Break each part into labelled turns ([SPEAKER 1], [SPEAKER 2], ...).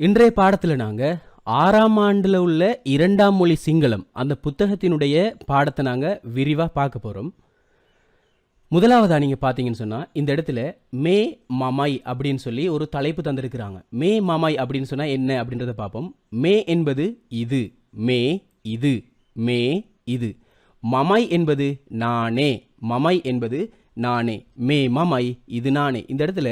[SPEAKER 1] இன்றைய பாடத்தில் நாங்கள் ஆறாம் ஆண்டில் உள்ள இரண்டாம் மொழி சிங்களம் அந்த புத்தகத்தினுடைய பாடத்தை நாங்கள் விரிவாக பார்க்க போகிறோம் முதலாவதாக நீங்கள் பார்த்தீங்கன்னு சொன்னால் இந்த இடத்துல மே மாமாய் அப்படின்னு சொல்லி ஒரு தலைப்பு தந்திருக்கிறாங்க. மே மாமாய் அப்படின்னு சொன்னால் என்ன அப்படின்றத பார்ப்போம். மே என்பது இது மே இது மே இது. மமாய் என்பது நானே மமாய் என்பது நானே மே மமாய் இது நானே. இந்த இடத்துல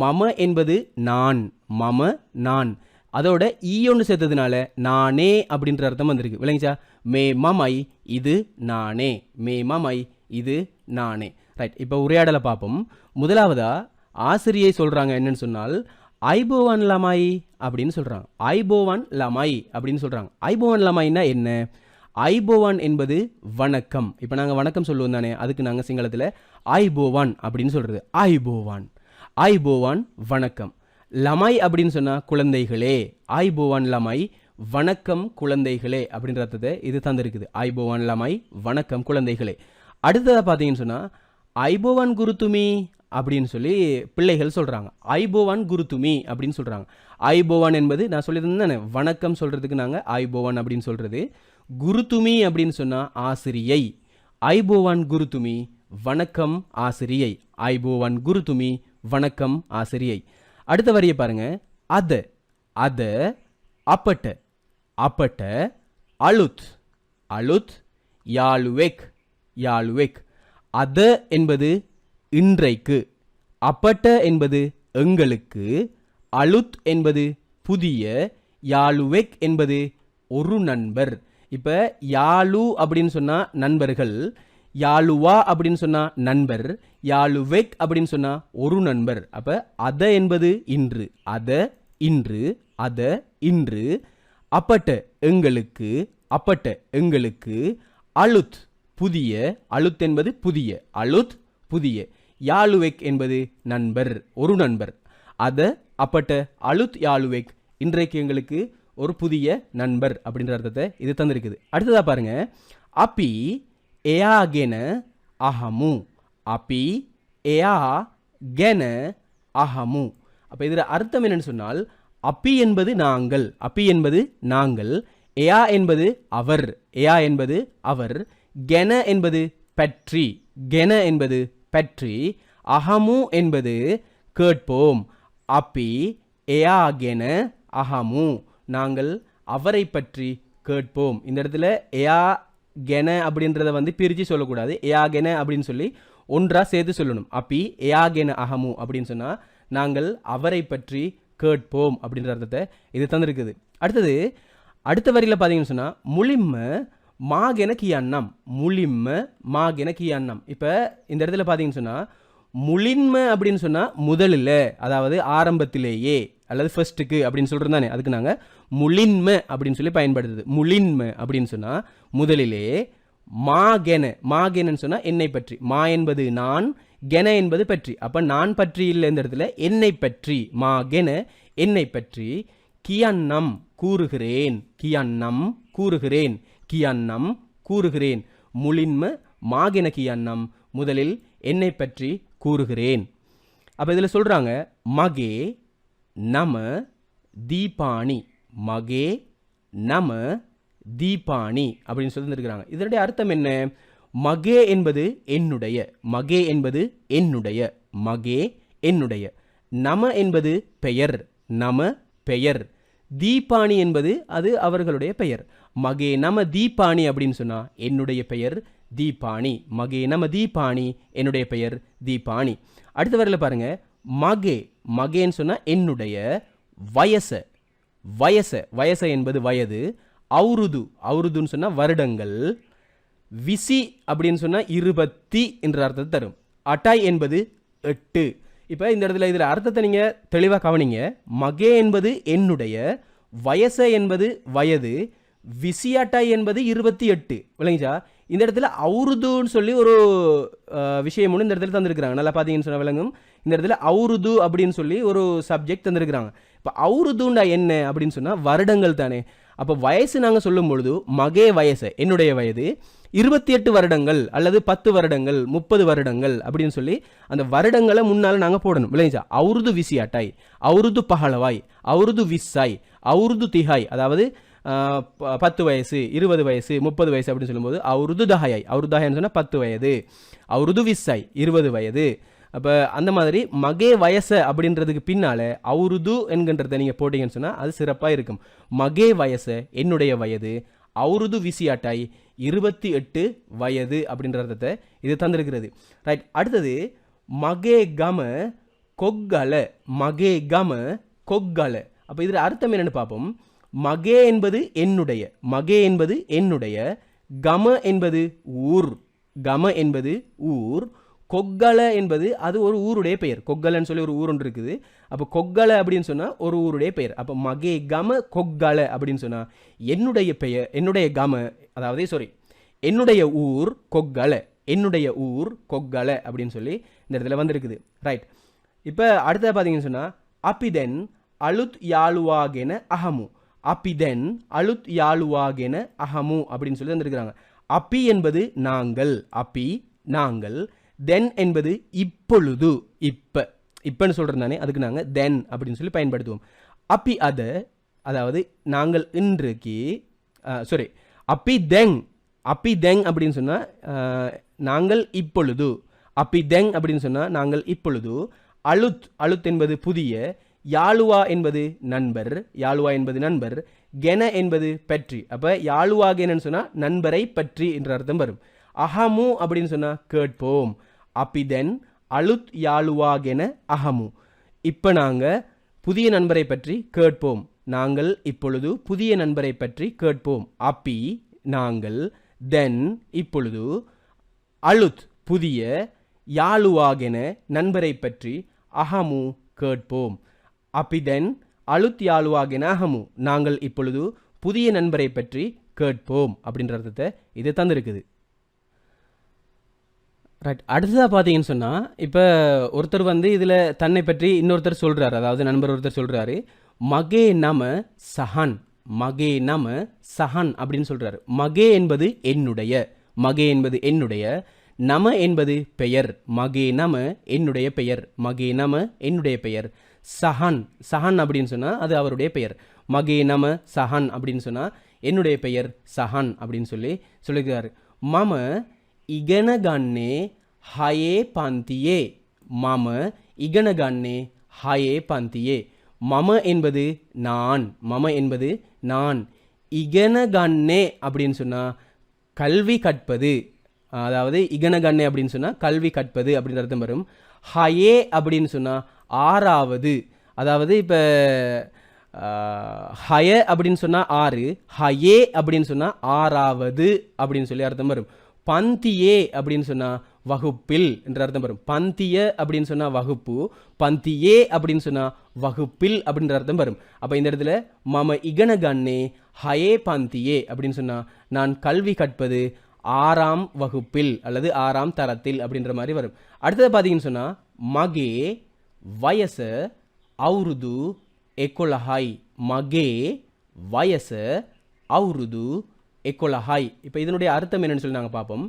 [SPEAKER 1] மம என்பது நான் மம நான். அதோட ஈ ஒன்று சேர்த்ததுனால நானே அப்படின்ற அர்த்தம் வந்திருக்கு. விளங்கிச்சா? மே மமாய் இது நானே. மே மமை இது நானே. ரைட் இப்போ உரையாடலை பார்ப்போம். முதலாவதா ஆசிரியை சொல்கிறாங்க என்னன்னு சொன்னால் ஐபோவான் லமாய் அப்படின்னு சொல்கிறாங்க ஐபோவான் லமாய் அப்படின்னு சொல்கிறாங்க ஐபோவான் லமாய்னா என்ன? ஐபோவான் என்பது வணக்கம். இப்போ நாங்கள் வணக்கம் சொல்லுவோம் தானே? அதுக்கு நாங்கள் சிங்களத்தில் ஐபோவான் அப்படின்னு சொல்கிறது ஐபோவான் ஐபோவான் வணக்கம். லமாய் அப்படின்னு சொன்னால் குழந்தைகளே. ஐபோவான் லமாய் வணக்கம் குழந்தைகளே அப்படின்ற அர்த்தத்தை இது தந்திருக்குது. ஐபோவான் லமாய் வணக்கம் குழந்தைகளே. அடுத்ததாக பார்த்தீங்கன்னு சொன்னால் ஐபோவான் குருத்துமி அப்படின்னு சொல்லி பிள்ளைகள் சொல்கிறாங்க ஐபோவான் குருத்துமி அப்படின்னு சொல்கிறாங்க ஐபோவான் என்பது நான் சொல்லியிருந்தேன் வணக்கம் சொல்கிறதுக்கு நாங்கள் ஐபோவான் அப்படின்னு சொல்கிறது குருத்துமி அப்படின்னு சொன்னால் ஆசிரியை. ஐபோவான் குருத்துமி வணக்கம் ஆசிரியை. ஐபோவான் குருத்துமி வணக்கம் ஆசிரியை. அடுத்த வரியை பாருங்க. அத அத அப்பட்ட அப்பட்ட அழுத் அழுத் யாழுவேக் யாழுவேக். அத என்பது இன்றைக்கு அப்பட்ட என்பது எங்களுக்கு அழுத் என்பது புதிய யாழுவேக் என்பது ஒரு நண்பர். இப்போ யாழு அப்படின்னு சொன்னால் நண்பர்கள் யாழுவா அப்படின்னு சொன்னால் நண்பர் யாழுவெக் அப்படின்னு சொன்னால் ஒரு நண்பர். அப்போ அத என்பது இன்று அத இன்று அத இன்று அப்பட்ட எங்களுக்கு அப்பட்ட எங்களுக்கு அழுத் புதிய அழுத் என்பது புதிய அழுத் புதிய. யாழுவெக் என்பது நண்பர் ஒரு நண்பர். அத அப்பட்ட அழுத் யாழுவெக் இன்றைக்கு எங்களுக்கு ஒரு புதிய நண்பர் அப்படின்ற அர்த்தத்தை இது தந்திருக்குது. அடுத்ததாக பாருங்க அப்பி எயாகென அஹமு அப்பி எயா கென அஹமு அப்போ இதில் அர்த்தம் என்னன்னு சொன்னால் அப்பி என்பது நாங்கள். அப்பி என்பது நாங்கள். எயா என்பது அவர். எயா என்பது அவர். கென என்பது பற்றி. கென என்பது பற்றி. அகமு என்பது கேட்போம். அப்பி எயாகென அகமு நாங்கள் அவரை பற்றி கேட்போம். இந்த இடத்துல எயா கென அப்படின்றத வந்து பிரித்து சொல்லக்கூடாது. ஏயா கென அப்படின்னு சொல்லி ஒன்றாக சேர்த்து சொல்லணும். அப்பி ஏயா கென அகமு அப்படின்னு சொன்னால் நாங்கள் அவரை பற்றி கேட்போம் அப்படின்ற அர்த்தத்தை இது தந்திருக்குது. அடுத்தது அடுத்த வரியில் பார்த்தீங்கன்னு சொன்னால் முளிம்ம மாகென கியாண்ணம் முளிம்ம மாகென கியாண்ணம் இப்போ இந்த இடத்துல பார்த்தீங்கன்னு சொன்னால் முளின்ம அப்படின்னு சொன்னால் முதலில் அதாவது ஆரம்பத்திலேயே அல்லது ஃபர்ஸ்ட்டுக்கு அப்படின்னு சொல்கிறது தானே அதுக்கு நாங்கள் முளின்ம அப்படின்னு சொல்லி பயன்படுத்துது. முளின்ம அப்படின்னு சொன்னால் முதலிலே மாகென மாகெனன்னு சொன்னால் என்னை பற்றி. மா என்பது நான் கென என்பது பற்றி. அப்போ நான் பற்றி இல்லை இந்த இடத்துல என்னை பற்றி. மா கென என்னை பற்றி. கியன்னம் கூறுகிறேன் கியன்னம் கூறுகிறேன் கியன்னம் கூறுகிறேன். முளின்ம மாகென கியன்னம் முதலில் என்னை பற்றி கூறுகிறேன். அப்போ இதில் சொல்கிறாங்க மகே நம தீபாணி. மகே நம தீபாணி அப்படின்னு சொல்லியிருக்கிறாங்க இதனுடைய அர்த்தம் என்ன? மகே என்பது என்னுடைய. மகே என்பது என்னுடைய. மகே என்னுடைய. நம என்பது பெயர். நம பெயர். தீபாணி என்பது அது அவர்களுடைய பெயர். மகே நம தீபாணி அப்படின்னு சொன்னால் என்னுடைய பெயர் தீபாணி. மகே நம தீபாணி என்னுடைய பெயர் தீபாணி. அடுத்த வரையில் பாருங்க. மகே. மகேன்னு சொன்னால் என்னுடைய வயசை. வயசை வயசை என்பது வயது அவுருது அவுருதுன்னு சொன்னால் வருடங்கள் விசி அப்படின்னு சொன்னால் இருபத்தி என்ற அர்த்தத்தை தரும். அட்டாய் என்பது எட்டு. இப்போ இந்த இடத்துல இதில் அர்த்தத்தை நீங்கள் தெளிவாக கவனிங்க. மகே என்பது என்னுடைய வயசு என்பது வயது விசியாட்டாய் என்பது இருபத்தி எட்டு. விளங்கிச்சா? இந்த இடத்துல அவுருதுன்னு சொல்லி ஒரு விஷயம் ஒன்று இந்த இடத்துல தந்திருக்கிறாங்க. நல்லா பார்த்தீங்கன்னு சொன்ன விளங்கும். இந்த இடத்துல அவுருது அப்படின்னு சொல்லி ஒரு சப்ஜெக்ட் தந்திருக்கிறாங்க. இப்போ அவுருதுண்டா என்ன அப்படின்னு சொன்னால் வருடங்கள் தானே. அப்போ வயசு நாங்கள் சொல்லும் பொழுது மகே வயசு என்னுடைய வயது இருபத்தி எட்டு வருடங்கள் அல்லது பத்து வருடங்கள் முப்பது வருடங்கள் அப்படின்னு சொல்லி அந்த வருடங்களை முன்னால் நாங்கள் போடணும் விளைஞ்சா அவருது விசியாட்டாய் அவுருது பகலவாய் அவுருது விஸ்ஸாய் அவுருது திஹாய் அதாவது ப- பத்து வயசு இருபது வயசு முப்பது வயசு அப்படின்னு சொல்லும்போது அவருது தஹாய் அவருது சொன்னால் பத்து வயது அவருது விஸ்ஸாய் இருபது வயது அப்போ அந்த மாதிரி மகே வயச அப்படின்றதுக்கு பின்னால் அவருது என்கின்றதை நீங்கள் போட்டீங்கன்னு சொன்னால் அது சிறப்பாக இருக்கும். மகே வயச என்னுடைய வயது அவருது விசியாட்டாய் இருபத்தி எட்டு வயது அப்படின்றத இது தந்திருக்கிறது. ரைட் அடுத்தது மகே கம கொக்கல மகே கம கொக்கல. அப்போ இதில் அர்த்தம் என்னென்னு பார்ப்போம். மகே என்பது என்னுடைய மகே என்பது என்னுடைய கம என்பது ஊர் கம என்பது ஊர் கொக்கல என்பது அது ஒரு ஊருடைய பெயர். கொக்கலன்னு சொல்லி ஒரு ஊர் ஒன்று இருக்குது. அப்போ கொக்கலை அப்படின்னு சொன்னால் ஒரு ஊருடைய பெயர். அப்போ மகே கம கொக்கலை அப்படின்னு சொன்னால் என்னுடைய பெயர் என்னுடைய கம அதாவது சாரி என்னுடைய ஊர் கொக்கலை என்னுடைய ஊர் கொக்கலை அப்படின்னு சொல்லி இந்த இடத்துல வந்திருக்குது. ரைட் இப்போ அடுத்தது பார்த்தீங்கன்னு சொன்னால் அப்பிதென் அழுத் யாழுவாகென அகமு அப்பிதென் அழுத் யாழுவாகென அகமு அப்படின்னு சொல்லி வந்திருக்கிறாங்க அப்பி என்பது நாங்கள் அப்பி நாங்கள் தென் என்பது இப்பொழுது இப்போ. இப்போன்னு சொல்கிறது தானே அதுக்கு நாங்கள் தென் அப்படின்னு சொல்லி பயன்படுத்துவோம். அப்பி அதை அதாவது நாங்கள் இன்றைக்கு சாரி அப்பி தெங் அப்பி தெங் அப்படின்னு சொன்னால் நாங்கள் இப்பொழுது அப்பி தெங் அப்படின்னு சொன்னால் நாங்கள் இப்பொழுது அழுத் அழுத் என்பது புதிய யாழுவா என்பது நண்பர் யாழுவா என்பது நண்பர் கென என்பது பற்றி. அப்போ யாழுவா கெனன்னு சொன்னால் நண்பரை பற்றி என்ற அர்த்தம் வரும். அஹமு அப்படின்னு சொன்னால் கேட்போம். அப்பிதென் அலுத் அழுத் யாழுவாகென அஹமு. இப்போ நாங்கள் புதிய நண்பரை பற்றி கேட்போம். நாங்கள் இப்பொழுது புதிய நண்பரை பற்றி கேட்போம். அப்பி நாங்கள் தென் இப்பொழுது அழுத் புதிய யாழுவாகென நண்பரை பற்றி அகமு கேட்போம். அப்பிதென் அழுத் யாழுவாகென அகமு நாங்கள் இப்பொழுது புதிய நண்பரை பற்றி கேட்போம் அப்படின்ற அர்த்தத்தை இது தந்திருக்குது. ரைட் அடுத்ததாக பார்த்தீங்கன்னு சொன்னால் இப்போ ஒருத்தர் வந்து இதில் தன்னை பற்றி இன்னொருத்தர் சொல்கிறாரு அதாவது நண்பர் ஒருத்தர் சொல்கிறாரு மகே நம சஹன். மகே நம சஹன் அப்படின்னு சொல்கிறாரு மகே என்பது என்னுடைய. மகே என்பது என்னுடைய. நம என்பது பெயர். மகே நம என்னுடைய பெயர். மகே நம என்னுடைய பெயர். சஹன். சஹன் அப்படின்னு சொன்னால் அது அவருடைய பெயர். மகே நம சஹன் அப்படின்னு சொன்னால் என்னுடைய பெயர் சஹன் அப்படின்னு சொல்லி சொல்லியிருக்கிறாரு மம ඉගෙන ගන්නේ හයේ පන්තියේ මම ඉගෙන ගන්නේ හයේ පන්තියේ மம என்பது நான் மம என்பது நான் இகன கண்ணே அப்படின்னு சொன்னால் கல்வி கற்பது அதாவது இகன கண்ணே அப்படின்னு சொன்னால் கல்வி கற்பது அப்படின்ற அர்த்தம் வரும் ஹயே அப்படின்னு சொன்னால் ஆறாவது அதாவது இப்போ ஹய அப்படின்னு சொன்னால் ஆறு ஹயே அப்படின்னு சொன்னால் ஆறாவது அப்படின்னு சொல்லி அர்த்தம் வரும் பந்தியே அப்படின்னு சொன்னால் வகுப்பில் என்ற அர்த்தம் வரும். பந்திய அப்படின்னு சொன்னால் வகுப்பு பந்தியே அப்படின்னு சொன்னால் வகுப்பில் அப்படின்ற அர்த்தம் வரும். அப்போ இந்த இடத்துல மம இகனகண்ணே ஹயே பந்தியே அப்படின்னு சொன்னால் நான் கல்வி கற்பது ஆறாம் வகுப்பில் அல்லது ஆறாம் தரத்தில் அப்படின்ற மாதிரி வரும். அடுத்தது பார்த்தீங்கன்னு சொன்னால் மகே வயச அவுருது எக்கொலஹாய் மகே வயச அவுருது எக்கொலஹாய் இப்போ இதனுடைய அர்த்தம் என்னன்னு சொல்லி நாங்கள் பார்ப்போம்.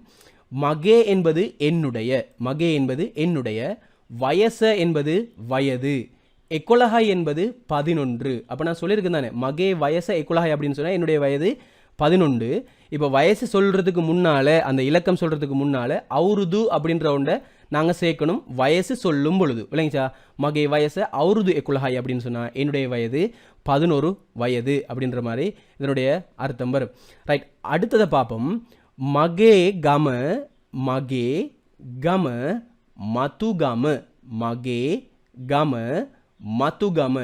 [SPEAKER 1] மகே என்பது என்னுடைய. மகே என்பது என்னுடைய. வயச என்பது வயது. எக்கொலஹாய் என்பது பதினொன்று. அப்போ நான் சொல்லியிருக்கேன் தானே. மகே வயச எக்கொலஹாய் அப்படின்னு சொன்னால் என்னுடைய வயது பதினொன்று. இப்போ வயசு சொல்கிறதுக்கு முன்னால் அந்த இலக்கம் சொல்கிறதுக்கு முன்னால் அவுருது அப்படின்ற ஒன்றை நாங்கள் சேர்க்கணும் வயசு சொல்லும் பொழுது. இல்லைங்கச்சா மகே வயசை அவருது எக்குலஹாய் அப்படின்னு சொன்னால் என்னுடைய வயது பதினோரு வயது அப்படின்ற மாதிரி இதனுடைய அர்த்தம் வரும். ரைட் அடுத்ததை பார்ப்போம். மகே கம மகே கம மதுகம மகே கம மதுகம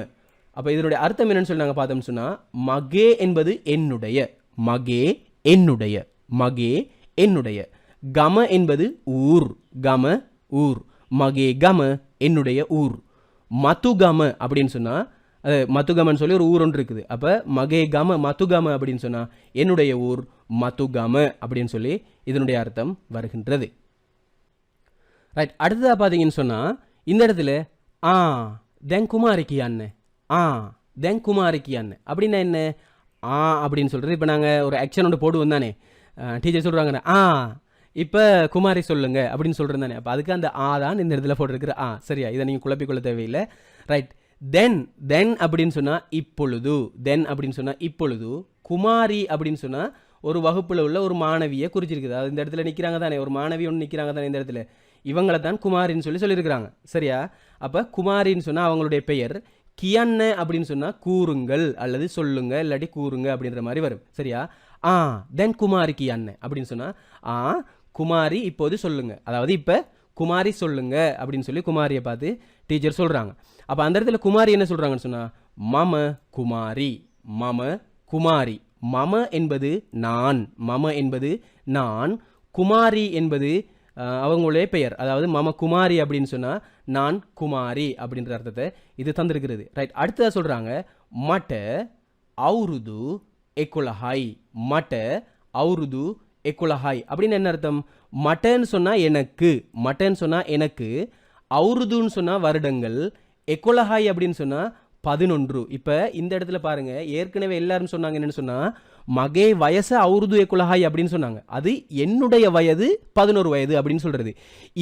[SPEAKER 1] அப்போ இதனுடைய அர்த்தம் என்னன்னு சொல்லி நாங்கள் பார்த்தோம்னு சொன்னால் மகே என்பது என்னுடைய மகே என்னுடைய மகே என்னுடைய. கம என்பது ஊர் கம ஊர். மகே கம என்னுடைய ஊர். மதுகம அப்படின்னு சொன்னால் அது மதுகமன்னு சொல்லி ஒரு ஊர் ஒன்று இருக்குது. அப்போ மகே கம மதுகம அப்படின்னு சொன்னால் என்னுடைய ஊர் மதுகம அப்படின்னு சொல்லி இதனுடைய அர்த்தம் வருகின்றது. ரைட் அடுத்ததாக பார்த்தீங்கன்னு சொன்னால் இந்த இடத்துல ஆ தென் குமாரிக்கு அண்ணன் ஆ தென் குமாரிக்கு அண்ணன் அப்படின்னா என்ன? ஆ அப்படின்னு சொல்கிறது இப்போ நாங்கள் ஒரு ஆக்ஷன் ஒன்று போடுவோம் தானே. டீச்சர் சொல்கிறாங்க ஆ இப்போ குமாரி சொல்லுங்க அப்படின்னு சொல்கிறேன் தானே. அப்போ அதுக்கு அந்த ஆ தான் இந்த இடத்துல போட்டிருக்கிற ஆ. சரியா? இதை நீங்கள் குழப்பிக்கொள்ள தேவையில்லை. ரைட் தென் தென் அப்படின்னு சொன்னால் இப்பொழுது தென் அப்படின்னு சொன்னால் இப்பொழுது குமாரி அப்படின்னு சொன்னால் ஒரு வகுப்பில் உள்ள ஒரு மாணவியை குறிச்சிருக்குது. அது இந்த இடத்துல நிற்கிறாங்க தானே ஒரு மாணவி ஒன்று நிற்கிறாங்க தானே இந்த இடத்துல. இவங்களை தான் குமாரின்னு சொல்லி சொல்லியிருக்கிறாங்க. சரியா? அப்போ குமாரின்னு சொன்னால் அவங்களுடைய பெயர் கியன்ன அப்படின்னு சொன்னால் கூறுங்கள் அல்லது சொல்லுங்க இல்லாட்டி கூறுங்க அப்படின்ற மாதிரி வரும். சரியா? ஆ தென் குமாரி கியன்ன அப்படின்னு சொன்னால் ஆ குமாரி இப்போது சொல்லுங்க. அதாவது இப்போ குமாரி சொல்லுங்க அப்படின்னு சொல்லி குமாரியை பார்த்து டீச்சர் சொல்கிறாங்க அப்போ அந்த இடத்துல குமாரி என்ன சொல்கிறாங்கன்னு சொன்னால் மம குமாரி மம குமாரி மம என்பது நான் மம என்பது நான் குமாரி என்பது அவங்களுடைய பெயர். அதாவது மம குமாரி அப்படின்னு சொன்னால் நான் குமாரி அப்படின்ற அர்த்தத்தை இது தந்திருக்கிறது. ரைட் அடுத்ததாக சொல்கிறாங்க மட்ட அவுருது எக்குலஹாய் மட்ட அவுருது எக்குலஹாய் அப்படின்னு என்ன அர்த்தம்? மட்டன்னு சொன்னால் எனக்கு மட்டன் சொன்னால் எனக்கு அவுருதுன்னு சொன்னால் வருடங்கள் எக்குலஹாய் அப்படின்னு சொன்னால் பதினொன்று. இப்போ இந்த இடத்துல பாருங்கள் ஏற்கனவே எல்லாரும் சொன்னாங்க என்னென்னு சொன்னால் மகே வயசு அவுருது எக்குலஹாய் அப்படின்னு சொன்னாங்க. அது என்னுடைய வயது பதினோரு வயது அப்படின்னு சொல்கிறது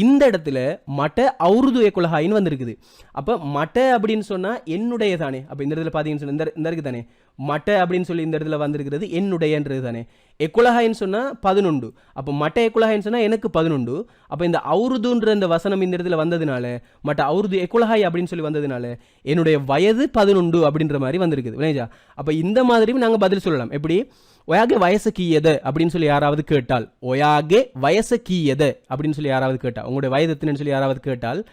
[SPEAKER 1] இந்த இடத்துல மட்ட அவுருது எக்குலஹாயின்னு வந்திருக்குது. அப்போ மட்ட அப்படின்னு சொன்னால் என்னுடைய தானே அப்போ இந்த இடத்துல பார்த்தீங்கன்னு சொன்னால் இந்த இந்த இருக்குது தானே? மட்ட அப்படின்னு சொல்லி இந்த இடத்துல வந்திருக்கிறது என்னுடையன்றது தானே. எக்குலஹாயின்னு சொன்னால் பதினொன்று. அப்போ மட்ட எக்குலஹாயின்னு சொன்னால் எனக்கு பதினொன்று. அப்போ இந்த அவுருதுன்ற இந்த வசனம் இந்த இடத்துல வந்ததுனால மட்ட அவுருது எக்குலஹாய் அப்படின்னு சொல்லி வந்ததுனால என்னுடைய வயது பதினொன்று அப்படின்ற மாதிரி வந்திருக்குது. வினேஜா அப்போ இந்த மாதிரியும் நாங்கள் பதில் சொல்லலாம். எப்படி? ஒயாகே வயசு கீயது அப்படின்னு சொல்லி யாராவது கேட்டால் ஒயாகே வயசு கீயது அப்படின்னு சொல்லி யாராவது கேட்டால் உங்களுடைய வயது எத்தனைன்னு சொல்லி யாராவது கேட்டால்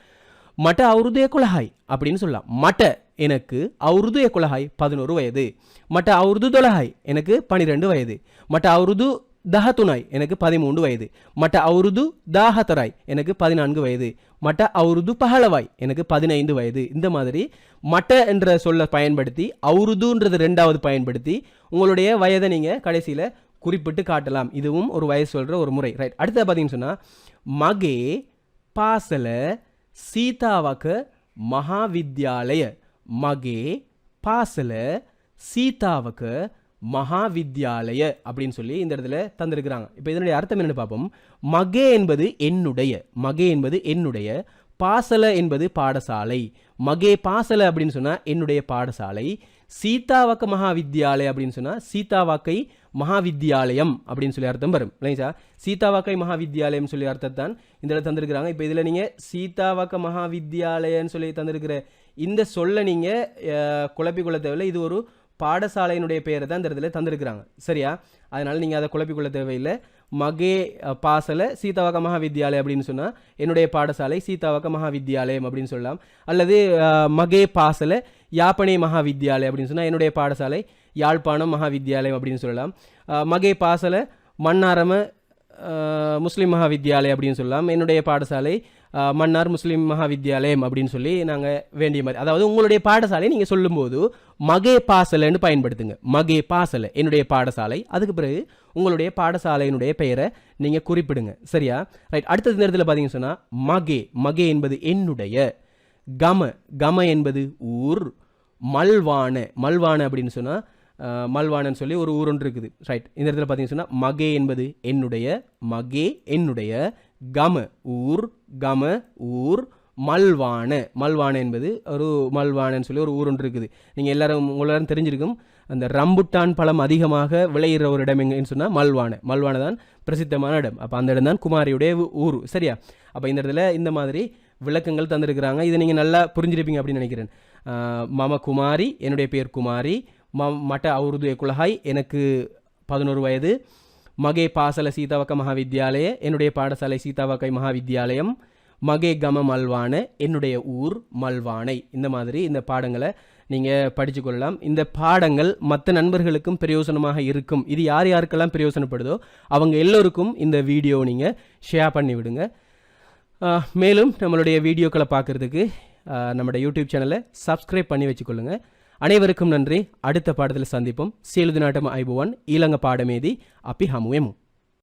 [SPEAKER 1] மட்ட அவுருதே குலஹாய் அப்படின்னு சொல்லலாம். மட்ட எனக்கு அவுருது குலஹாய் பதினோரு வயது. மட்ட அவுருது தொலஹாய் எனக்கு பனிரெண்டு வயது. மட்ட அவுருது தஹத்துனாய் எனக்கு பதிமூன்று வயது. மட்ட அவுருது தாஹத்தராய் எனக்கு பதினான்கு வயது. மட்ட அவுருது பஹளவாய் எனக்கு பதினைந்து வயது. இந்த மாதிரி மட்ட என்ற சொல்ல பயன்படுத்தி அவுருதுன்றது ரெண்டாவது பயன்படுத்தி உங்களுடைய வயதை நீங்கள் கடைசியில் குறிப்பிட்டு காட்டலாம். இதுவும் ஒரு வயசு சொல்கிற ஒரு முறை. ரைட் அடுத்தது பார்த்தீங்கன்னு சொன்னால் மகே பாசல சீதாவக மகாவித்யாலய மகே பாசல சீதாவுக்கு மகாவித்யாலய அப்படின்னு சொல்லி இந்த இடத்துல தந்திருக்கிறாங்க. இப்போ இதனுடைய அர்த்தம் என்னென்னு பார்ப்போம். மகே என்பது என்னுடைய மகே என்பது என்னுடைய பாசல என்பது பாடசாலை. மகே பாசல அப்படின்னு சொன்னால் என்னுடைய பாடசாலை. சீதாவாக்க மகாவித்யாலய அப்படின்னு சொன்னால் சீதாவாக்கை மகாவித்யாலயம் அப்படின்னு சொல்லி அர்த்தம் வரும். சார்? சீதாவாக்கை மகாவித்யாலயம் சொல்லி அர்த்தத்தான் இந்த இடத்துல தந்திருக்கிறாங்க. இப்போ இதில் நீங்கள் சீதாவாக்க மகாவித்யாலயன்னு சொல்லி தந்திருக்கிற இந்த சொல்லை நீங்கள் குழப்பிக்கொள்ள தேவையில்லை. இது ஒரு பாடசாலையினுடைய பெயரை தான் இந்த இடத்துல தந்திருக்கிறாங்க. சரியா? அதனால் நீங்கள் அதை குழப்பிக்கொள்ள தேவையில்லை. மகே பாசலை பாசல சீதாவாக்க மகாவித்யாலயம் அப்படின்னு சொன்னால் என்னுடைய பாடசாலை சீதாவாக்க மகாவித்யாலயம் அப்படின்னு சொல்லலாம். அல்லது மகே பாசல யாப்பனே மகாவித்யாலயம் அப்படின்னு சொன்னால் என்னுடைய பாடசாலை யாழ்ப்பாணம் மகாவித்யாலயம் அப்படின்னு சொல்லலாம். மகே பாசல மன்னாரம முஸ்லீம் மகாவித்யாலயம் அப்படின்னு சொல்லலாம். என்னுடைய பாடசாலை மன்னார் முஸ்லீம் மகாவித்யாலயம் அப்படின்னு சொல்லி நாங்கள் வேண்டிய மாதிரி அதாவது உங்களுடைய பாடசாலை நீங்கள் சொல்லும்போது மகே பாசலைன்னு பயன்படுத்துங்க. மகே பாசலை என்னுடைய பாடசாலை. அதுக்கு பிறகு உங்களுடைய பாடசாலையினுடைய பெயரை நீங்கள் குறிப்பிடுங்க. சரியா? ரைட் அடுத்தது இந்த இடத்துல பார்த்தீங்கன்னு சொன்னால் மகே. மகே என்பது என்னுடைய. கம. கம என்பது ஊர். மல்வான. மல்வான அப்படின்னு சொன்னால் மல்வானன்னு சொல்லி ஒரு ஊர் ஒன்று இருக்குது. ரைட் இந்த இடத்துல பார்த்தீங்கன்னு சொன்னால் மகே என்பது என்னுடைய. மகே என்னுடைய. கம ஊர் கம ஊர் மல்வான. மல்வான என்பது ஒரு மல்வானன்னு சொல்லி ஒரு ஊர் ஒன்று இருக்குது. நீங்கள் எல்லாரும் உங்களாரும் தெரிஞ்சிருக்கும். அந்த ரம்புட்டான் பழம் அதிகமாக விளையிற ஒரு இடம் எங்கன்னு சொன்னால் மல்வான. மல்வான தான் பிரசித்தமான இடம். அப்போ அந்த இடம் தான் குமாரியுடைய ஊர். சரியா? அப்போ இந்த இடத்துல இந்த மாதிரி விளக்கங்கள் தந்திருக்கிறாங்க. இதை நீங்கள் நல்லா புரிஞ்சிருப்பீங்க அப்படின்னு நினைக்கிறேன். மம குமாரி என்னுடைய பேர் குமாரி. ம மட்ட அவுருது குலஹாய் எனக்கு பதினோரு வயது. மகே பாசல சீதாவக்க மகாவித்யாலய என்னுடைய பாடசாலை சீதாவக்கை மகாவித்யாலயம் மகே கம மல்வான என்னுடைய ஊர் மல்வானை இந்த மாதிரி இந்த பாடங்களை நீங்கள் படித்து கொள்ளலாம். இந்த பாடங்கள் மற்ற நண்பர்களுக்கும் பிரயோசனமாக இருக்கும். இது யார் யாருக்கெல்லாம் பிரயோசனப்படுதோ அவங்க எல்லோருக்கும் இந்த வீடியோ நீங்கள் ஷேர் பண்ணி விடுங்க. மேலும் நம்மளுடைய வீடியோக்களை பார்க்குறதுக்கு நம்மளுடைய யூடியூப் சேனலை சப்ஸ்கிரைப் பண்ணி வச்சுக்கொள்ளுங்க. அனைவருக்கும் நன்றி. அடுத்த பாடத்தில் சந்திப்போம். சேலுது நாட்டம் ஐபுவன். ஈழங்க பாடமேதி. அப்பி ஹமுவேமு